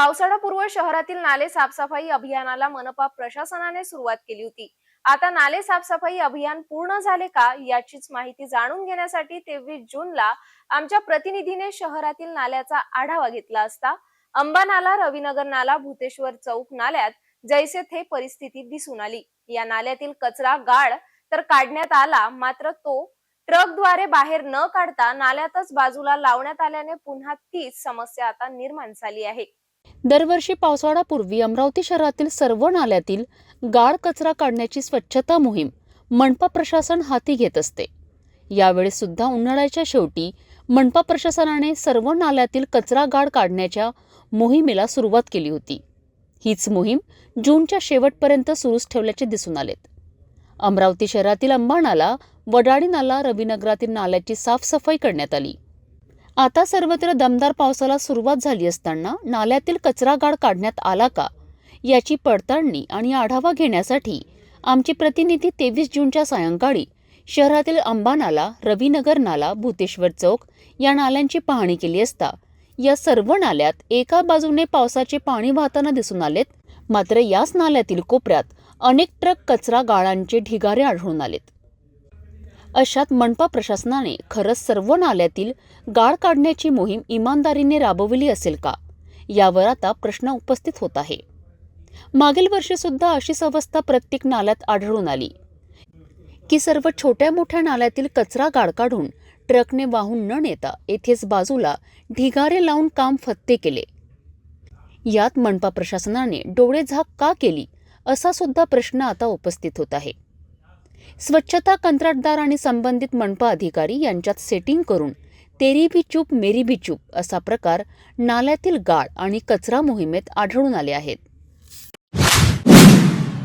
पावसाळापूर्व शहरातील नाले साफसफाई अभियानाला मनपा प्रशासनाने सुरुवात केली होती. आता नाले साफसफाई अभियान पूर्ण झाले का याचीच माहिती जाणून घेण्यासाठी तेवीस जूनला आमच्या प्रतिनिधीने शहरातील नाल्याचा आढावा घेतला असता अंबा नाला रविनगर नाला भूतेश्वर चौक नाल्यात जैसे थे परिस्थिती दिसून आली. या नाल्यातील कचरा गाळ तर काढण्यात आला मात्र तो ट्रकद्वारे बाहेर न काढता नाल्यातच बाजूला लावण्यात आल्याने पुन्हा तीच समस्या आता निर्माण झाली आहे. दरवर्षी पावसाळ्यापूर्वी अमरावती शहरातील सर्व नाल्यातील गाळ कचरा काढण्याची स्वच्छता मोहीम मनपा प्रशासन हाती घेत असते. यावेळी सुद्धा उन्हाळ्याच्या शेवटी मनपा प्रशासनाने सर्व नाल्यातील कचरा गाळ काढण्याच्या मोहिमेला सुरुवात केली होती. हीच मोहीम जूनच्या शेवटपर्यंत सुरूच ठेवल्याचे दिसून आलेत अमरावती शहरातील अंबा नाला वडाळी नाला रवीनगरातील नाल्याची साफसफाई करण्यात आली. आता सर्वत्र दमदार पावसाला सुरुवात झाली असताना नाल्यातील कचरा गाड काढण्यात आला का? याची पडताळणी आणि आढावा घेण्यासाठी आमचे प्रतिनिधी तेवीस जूनच्या सायंकाळी शहरातील अंबा नाला रवीनगर नाला भूतेश्वर चौक या नाल्यांची पाहणी केली असता या सर्व नाल्यात एका बाजूने पावसाचे पाणी वाहताना दिसून आलेत मात्र याच नाल्यातील कोपऱ्यात अनेक ट्रक कचरा गाळांचे ढिगारे आढळून आलेत. अशात मनपा प्रशासनाने खरंच सर्व नाल्यातील गाळ काढण्याची मोहीम इमानदारीने राबवली असेल का? यावर आता प्रश्न उपस्थित होत आहे. मागील वर्षी सुद्धा अशीच अवस्था प्रत्येक नाल्यात आढळून आली. की सर्व छोट्या मोठ्या नाल्यातील कचरा गाळ काढून ट्रकने वाहून न नेता येथेच बाजूला ढिगारे लावून काम फत्ते केले. यात मनपा प्रशासनाने डोळे झाक का केली असा सुद्धा प्रश्न आता उपस्थित होत आहे. स्वच्छता कंत्राटदार आणि संबंधित मनपा अधिकारी यांच्यात सेटिंग करून तेरी भी चूप मेरी भी चूप असा प्रकार नाल्यातील गाळ आणि कचरा मोहिमेत आढळून आले आहेत.